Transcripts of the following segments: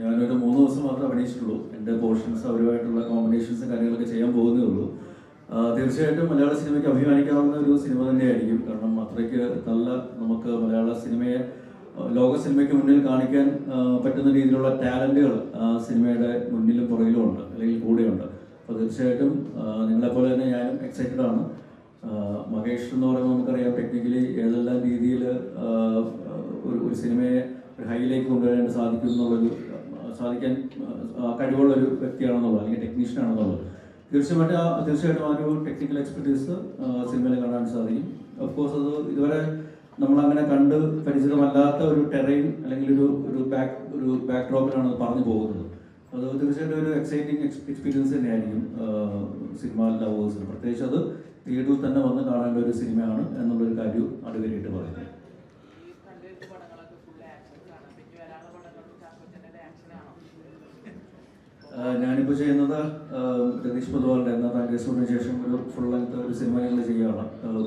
ഞാനൊരു മൂന്ന് ദിവസം മാത്രമേ അഭിനയിച്ചിട്ടുള്ളൂ. എന്റെ പോർഷൻസ് അവരുമായിട്ടുള്ള കോമ്പിനേഷൻസും കാര്യങ്ങളൊക്കെ ചെയ്യാൻ പോകുന്നേ ഉള്ളൂ. തീർച്ചയായിട്ടും മലയാള സിനിമയ്ക്ക് അഭിമാനിക്കാവുന്ന ഒരു സിനിമ തന്നെയായിരിക്കും. കാരണം അത്രയ്ക്ക് നല്ല നമുക്ക് മലയാള സിനിമയെ ലോക സിനിമയ്ക്ക് മുന്നിൽ കാണിക്കാൻ പറ്റുന്ന രീതിയിലുള്ള ടാലന്റുകൾ സിനിമയുടെ മുന്നിലും പുറകിലും ഉണ്ട് അല്ലെങ്കിൽ കൂടെയുണ്ട്. അപ്പോൾ തീർച്ചയായിട്ടും നിങ്ങളെ നിങ്ങളെപ്പോലെ തന്നെ ഞാനും എക്സൈറ്റഡ് ആണ്. മഹേഷ് എന്ന് പറയുമ്പോൾ നമുക്കറിയാം ടെക്നിക്കലി ഏതെല്ലാം രീതിയിൽ ഒരു ഒരു സിനിമയെ ഒരു ഹൈയിലേക്ക് കൊണ്ടുവരാനായിട്ട് സാധിക്കും എന്നുള്ളൊരു സാധിക്കാൻ കഴിവുള്ള ഒരു വ്യക്തിയാണെന്നുള്ളത് അല്ലെങ്കിൽ ടെക്നീഷ്യൻ ആണെന്നുള്ളത് തീർച്ചയായിട്ടും ആ തീർച്ചയായിട്ടും ആ ഒരു ടെക്നിക്കൽ എക്സ്പെർട്ടീസ് സിനിമയിൽ കാണാൻ സാധിക്കും. ഓഫ് കോഴ്സ് അത് ഇതുവരെ നമ്മൾ അങ്ങനെ കണ്ട് പരിചിതമല്ലാത്ത ഒരു ടെറൈൻ അല്ലെങ്കിൽ ഒരു ഒരു ബാക്ക് ഒരു ബാക്ക് ഡ്രോപ്പിലാണ് അത് പറഞ്ഞു പോകുന്നത്. അത് തീർച്ചയായിട്ടും ഒരു എക്സൈറ്റിംഗ് എക്സ്പീരിയൻസ് തന്നെയായിരിക്കും സിനിമ ലവേഴ്സിന് പ്രത്യേകിച്ച് അത് തിയേറ്ററിൽ തന്നെ വന്ന് കാണേണ്ട ഒരു സിനിമയാണ് എന്നുള്ളൊരു കാര്യം അടിവരായിട്ട് പറയുന്നത് ഞാനിപ്പോൾ ചെയ്യുന്നത് രതീഷ് പൊതുവാളുടെ എന്ന താങ്കേശ്വറിന് ശേഷം ഒരു ഫുൾ ലെങ്ത് ഒരു സിനിമ ഞങ്ങൾ ചെയ്യുകയാണ്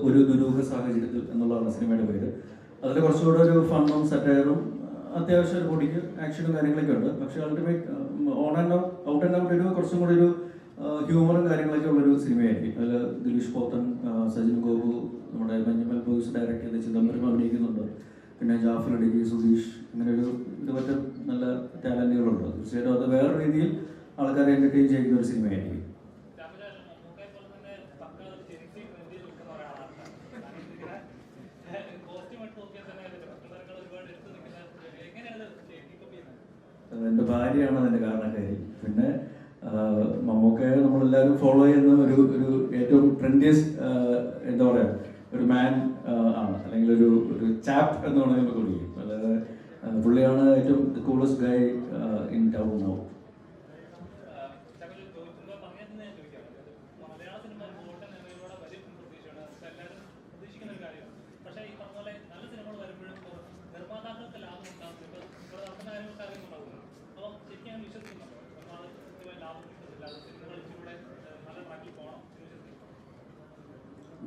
ഒരു ദുരൂഹ സാഹചര്യത്തിൽ എന്നുള്ളതാണ് സിനിമയുടെ പേര്. അതിൽ കുറച്ചുകൂടെ ഒരു ഫണ്ണും സെറ്റയറും അത്യാവശ്യം ഒരു പൊടിക്ക് ആക്ഷനും കാര്യങ്ങളൊക്കെ ഉണ്ട്. പക്ഷേ ultimate on and out and out ഒരു കുറച്ചും കൂടി ഒരു ഹ്യൂമറും കാര്യങ്ങളൊക്കെ ഉള്ളൊരു സിനിമയായിരിക്കും. അതിൽ ദിലീഷ് പോത്തൻ സജിൻ ഗോപു നമ്മുടെ ബെഞ്ചമിൻ ബോയ്സ് ഡയറക്ടർ ചെയ്ത ചിദംബരം അഭിനയിക്കുന്നുണ്ട്. പിന്നെ ജാഫർ അടിക്ക് സുധീഷ് അങ്ങനെ ഒരു ഇത് മറ്റു നല്ല ടാലന്റുകളുണ്ട് തീർച്ചയായിട്ടും അത് വേറെ രീതിയിൽ ആൾക്കാരെ എന്റർടൈൻ ചെയ്യുന്ന ഒരു സിനിമയായിരിക്കും എന്റെ ഭാര്യയാണ് അതിന്റെ കാരണക്കാരി. പിന്നെ മമ്മൂക്ക മമ്മൂക്കയെ നമ്മളെല്ലാവരും ഫോളോ ചെയ്യുന്ന ഒരു ഒരു ഏറ്റവും ട്രെൻഡിയസ്റ്റ് എന്താ പറയുക ഒരു മാൻ ആണ്. അല്ലെങ്കിൽ ഒരു ഒരു ചാപ്പ് എന്ന് വേണമെങ്കിൽ നമുക്ക് വിളിക്കും. അതായത് പുള്ളിയാണ് ഏറ്റവും coolest guy in town now Malayala cinema golden നിലയിലൂടെ വരും പ്രതീക്ഷയാണ് എല്ലാവരും പ്രതീക്ഷിക്കുന്ന ഒരു കാര്യമാണ് പക്ഷേ ഈ പറഞ്ഞ പോലെ നല്ല സിനിമകൾ വരുമ്പോഴും നിർമ്മാതാക്കൾക്ക് ലാഭം ഉണ്ടാകും ഇപ്പോൾ ഇവിടെ നടക്കുന്ന കാര്യങ്ങൾക്ക് അറിയുന്നുണ്ടാവില്ല അപ്പോൾ ശരിക്കും ഞാൻ വിശ്വസിക്കുന്നുണ്ടോ നിർമ്മാതാക്കൾക്ക് കൃത്യമായി ലാഭം കിട്ടുന്നില്ല അത് സിനിമകൾ ഇച്ചിലൂടെ നല്ല ട്രാക്കിൽ പോകണം എന്ന് വിശ്വസിക്കുന്നു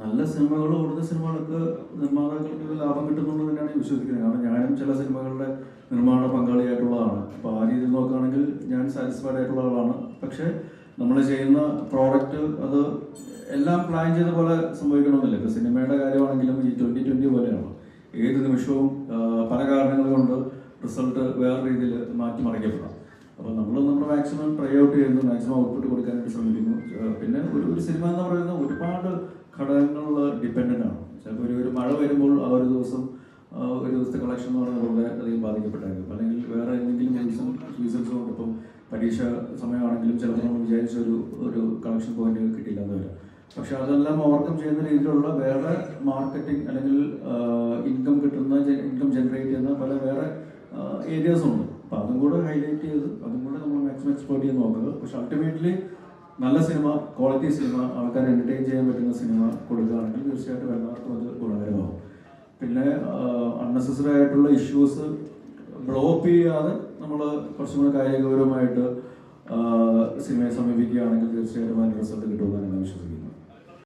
നല്ല സിനിമകൾ ഓടുന്ന സിനിമകൾക്ക് നിർമ്മാതാക്കൾക്ക് ലാഭം കിട്ടുന്നുള്ളത് തന്നെയാണ് വിശ്വസിക്കുന്നത്. കാരണം ഞാനും ചില സിനിമകളുടെ നിർമ്മാണ പങ്കാളിയായിട്ടുള്ളതാണ്. അപ്പോൾ ആ രീതിയിൽ നോക്കുകയാണെങ്കിൽ ഞാൻ സാറ്റിസ്ഫൈഡ് ആയിട്ടുള്ള ആളാണ്. പക്ഷേ നമ്മൾ ചെയ്യുന്ന പ്രോഡക്റ്റ് അത് എല്ലാം പ്ലാൻ ചെയ്ത പോലെ സംഭവിക്കണമെന്നില്ല. ഇപ്പോൾ സിനിമയുടെ കാര്യമാണെങ്കിലും ഈ ട്വന്റി ട്വന്റി പോലെയാണ്. ഏത് നിമിഷവും പല കാരണങ്ങൾ കൊണ്ട് റിസൾട്ട് വേറെ രീതിയിൽ മാറ്റിമറിക്കപ്പെടാം. അപ്പോൾ നമ്മൾ നമ്മൾ മാക്സിമം ട്രൈ ഔട്ട് ചെയ്യുന്നു മാക്സിമം ഔട്ട്പുട്ട് കൊടുക്കാനായിട്ട് ശ്രമിക്കുന്നു. പിന്നെ ഒരു ഒരു സിനിമ എന്ന് പറയുന്നത് ഒരുപാട് ഘടകങ്ങൾ ഡിപ്പെൻഡന്റ് ആണ്. ചിലപ്പോൾ ഒരു ഒരു മഴ വരുമ്പോൾ ആ ഒരു ദിവസം ഒരു ദിവസത്തെ കളക്ഷൻ എന്ന് പറയുന്നത് വളരെ അധികം ബാധിക്കപ്പെട്ടായിരിക്കും. അല്ലെങ്കിൽ വേറെ എന്തെങ്കിലും റീസൺ റീസൺസ് കൊണ്ട് ഇപ്പം പരീക്ഷ സമയമാണെങ്കിലും ചിലപ്പോൾ നമ്മൾ വിചാരിച്ച ഒരു ഒരു കളക്ഷൻ പോയിന്റ് കിട്ടിയില്ല എന്ന് വരാം പക്ഷെ അതെല്ലാം ഓവർകം ചെയ്യുന്ന രീതിയിലുള്ള വേറെ മാർക്കറ്റിംഗ് അല്ലെങ്കിൽ ഇൻകം കിട്ടുന്ന ഇൻകം ജനറേറ്റ് ചെയ്യുന്ന പല വേറെ ഏരിയാസ് ഉണ്ട് അപ്പം അതും കൂടെ ഹൈലൈറ്റ് ചെയ്ത് അതും മാക്സിമം എക്സ്പ്ലോർ ചെയ്ത് നോക്കുക പക്ഷെ അൾട്ടിമേറ്റ്ലി നല്ല സിനിമ ക്വാളിറ്റി സിനിമ ആൾക്കാരെ എന്റർടൈൻ ചെയ്യാൻ പറ്റുന്ന സിനിമ കൊടുക്കുകയാണെങ്കിൽ തീർച്ചയായിട്ടും എല്ലാവർക്കും അത് ഗുണകരമാവും പിന്നെ അൺനെസസറി ആയിട്ടുള്ള ഇഷ്യൂസ് ബ്ലോപ്പ് ചെയ്യാതെ നമ്മൾ കുറച്ചും കൂടെ കായികപരമായിട്ട് സിനിമയെ സമീപിക്കുകയാണെങ്കിൽ തീർച്ചയായിട്ടും അതിന്റെ റിസൾട്ട് കിട്ടുമെന്നാണ് ഞാൻ വിശ്വസിക്കുന്നത്